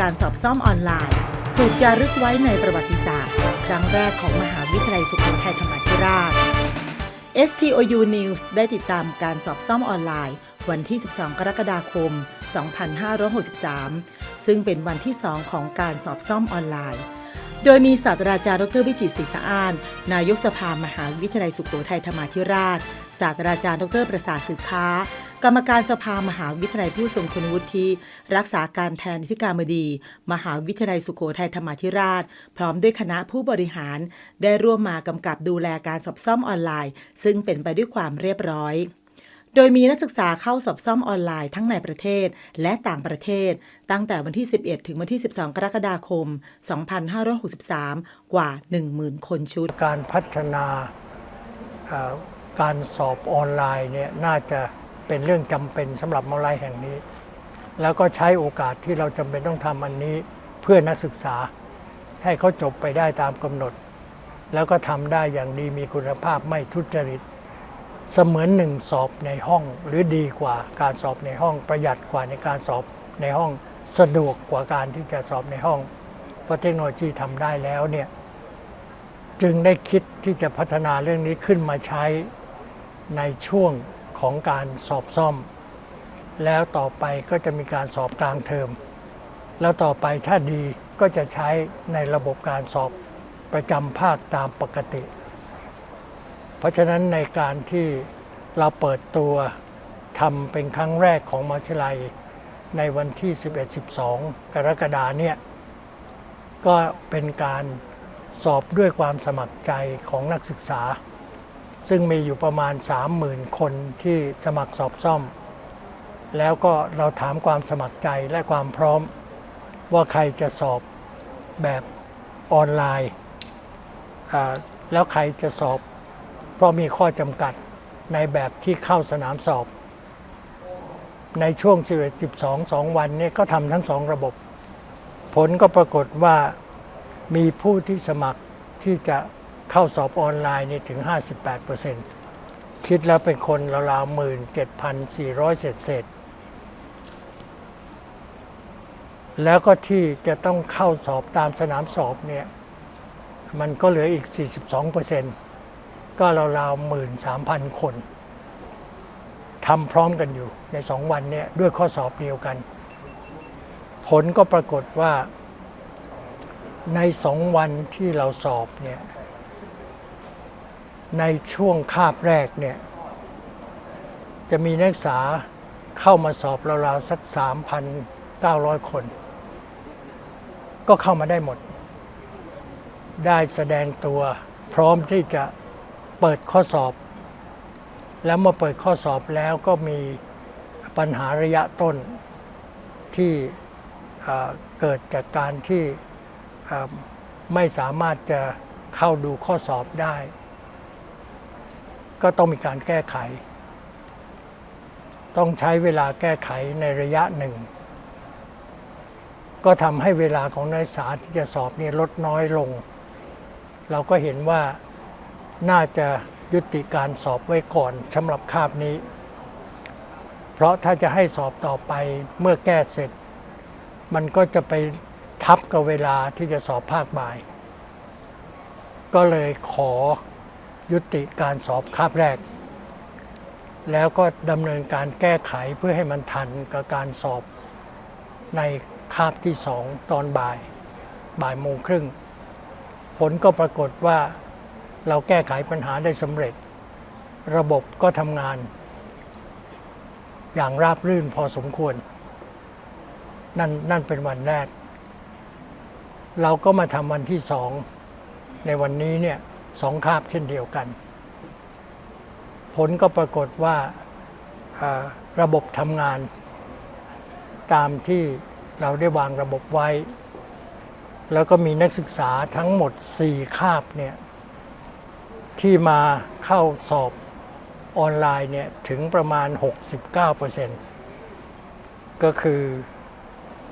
การสอบซ่อมออนไลน์ ถูกจารึกไว้ในประวัติศาสตร์ ครั้งแรกของมหาวิทยาลัยสุโขทัยธรรมาธิราช STOU News ได้ติดตามการสอบซ่อมออนไลน์ วันที่ 12 กรกฎาคม 2563 ซึ่งเป็นวันที่ 2 ของการสอบซ่อมออนไลน์ โดยมีศาสตราจารย์ดรวิจิตรศรีสะอ้าน นายกสภามหาวิทยาลัยสุโขทัยธรรมาธิราช ศาสตราจารย์ดรประสาทสืบค้า กรรมการสภามหาวิทยาลัยผู้ทรงคุณวุฒิรักษาการแทนอธิการบดี มหาวิทยาลัยสุโขทัยธรรมาธิราช พร้อมด้วยคณะผู้บริหาร ได้ร่วมมากำกับดูแลการสอบซ่อมออนไลน์ ซึ่งเป็นไปด้วยความเรียบร้อยโดยมีนักศึกษาเข้าสอบซ่อมออนไลน์ทั้งในประเทศและต่างประเทศ ตั้งแต่วันที่ 11 ถึงวันที่ 12 กรกฎาคม 2563 กว่า 10,000 คนชุด การพัฒนาการสอบออนไลน์เนี่ยน่าจะ เป็นเรื่องจำเป็นสำหรับมหายาลัยแห่งนี้ แล้วก็ใช้โอกาสที่เราจำเป็นต้องทำอันนี้เพื่อนักศึกษา ให้เขาจบไปได้ตามกำหนด แล้วก็ทำได้อย่างดีมีคุณภาพไม่ทุจริต เสมือนหนึ่งสอบในห้องหรือดีกว่าการสอบในห้องประหยัดกว่าในการสอบในห้องสะดวกกว่าการที่จะสอบในห้องเพราะเทคโนโลยีทำได้แล้วเนี่ยจึงได้คิดที่จะพัฒนาเรื่องนี้ขึ้นมาใช้ในช่วง ของการสอบซ่อม แล้วต่อไปก็จะมีการสอบกลางเทอม แล้วต่อไปถ้าดีก็จะใช้ในระบบการสอบประจำภาคตามปกติ เพราะฉะนั้นในการที่เราเปิดตัวทำเป็นครั้งแรกของมหาวิทยาลัยในวันที่ 11-12 กรกฎาเนี่ยก็เป็นการสอบด้วยความสมัครใจของนักศึกษา ซึ่งมีอยู่ประมาณ 30,000 คนที่สมัครสอบซ่อม แล้วก็เราถามความสมัครใจและความพร้อม ว่าใครจะสอบแบบออนไลน์ แล้วใครจะสอบ เพราะมีข้อจำกัดในแบบที่เข้าสนามสอบ ในช่วง 11 12 2 วันนี้ก็ทำทั้งสองระบบ ผลก็ปรากฏว่ามีผู้ที่สมัครที่จะ เข้าสอบออนไลน์นี่ถึง 58%คิดแล้วเป็นคนราวๆ17,400เศษเศษแล้วก็ที่จะต้องเข้าสอบตามสนามสอบเนี่ยมันก็เหลืออีก 42%ก็ราวๆ13,000คนทำพร้อมกันอยู่ในสองวันเนี้ด้วยข้อสอบเดียวกัน ผลก็ปรากฏว่าในสองวันที่เราสอบเนี่ย ในช่วงคาบแรกเนี่ย จะมีนักศึกษาเข้ามาสอบราวๆสัก 3,900 คน ก็เข้ามาได้หมด ได้แสดงตัวพร้อมที่จะเปิดข้อสอบ แล้วมื่อเปิดข้อสอบแล้วก็มีปัญหาระยะต้นที่เกิดจากการที่ไม่สามารถจะเข้าดูข้อสอบได้ ก็ต้องมีการแก้ไข ต้องใช้เวลาแก้ไขในระยะหนึ่ง ก็ทำให้เวลาของนักศึกษาที่จะสอบนี่ลดน้อยลง เราก็เห็นว่าน่าจะยุติการสอบไว้ก่อนสำหรับคาบนี้ เพราะถ้าจะให้สอบต่อไปเมื่อแก้เสร็จ มันก็จะไปทับกับเวลาที่จะสอบภาคบ่าย ก็เลยขอ ยุติการสอบคาบแรก แล้วก็ดำเนินการแก้ไขเพื่อให้มันทันกับการสอบในคาบที่สองตอนบ่ายบ่ายโมงครึ่ง ผลก็ปรากฏว่าเราแก้ไขปัญหาได้สำเร็จ ระบบก็ทำงาน อย่างราบรื่นพอสมควร นั่นนั่นเป็นวันแรก เราก็มาทำวันที่สอง ในวันนี้เนี่ย สองคาบเช่นเดียวกัน ผลก็ปรากฏว่าระบบทำงาน ตามที่เราได้วางระบบไว้ แล้วก็มีนักศึกษาทั้งหมด 4 คาบเนี่ยที่มาเข้าสอบออนไลน์เนี่ยถึงประมาณ 69%ก็คือ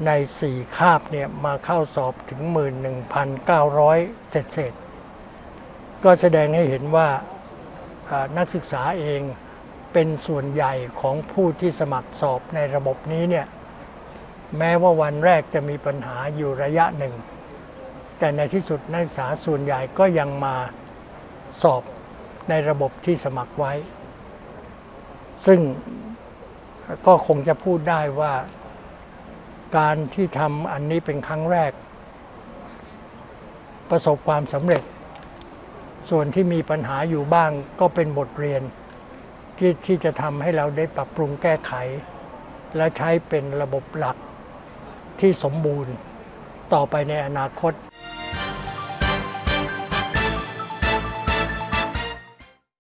ใน 4 คาบเนี่ยมาเข้าสอบถึง 11,900 เศษเศษ ก็แสดงให้เห็นว่านักศึกษาเองเป็นส่วนใหญ่ของผู้ที่สมัครสอบในระบบนี้เนี่ยแม้ว่าวันแรกจะมีปัญหาอยู่ระยะหนึ่ง แต่ในที่สุดนักศึกษาส่วนใหญ่ก็ยังมาสอบในระบบที่สมัครไว้ ซึ่งก็คงจะพูดได้ว่าการที่ทำอันนี้เป็นครั้งแรก ประสบความสำเร็จ ส่วนที่มีปัญหาอยู่บ้างก็เป็นบทเรียน ที่ที่จะทำให้เราได้ปรับปรุงแก้ไข และใช้เป็นระบบหลักที่สมบูรณ์ต่อไปในอนาคต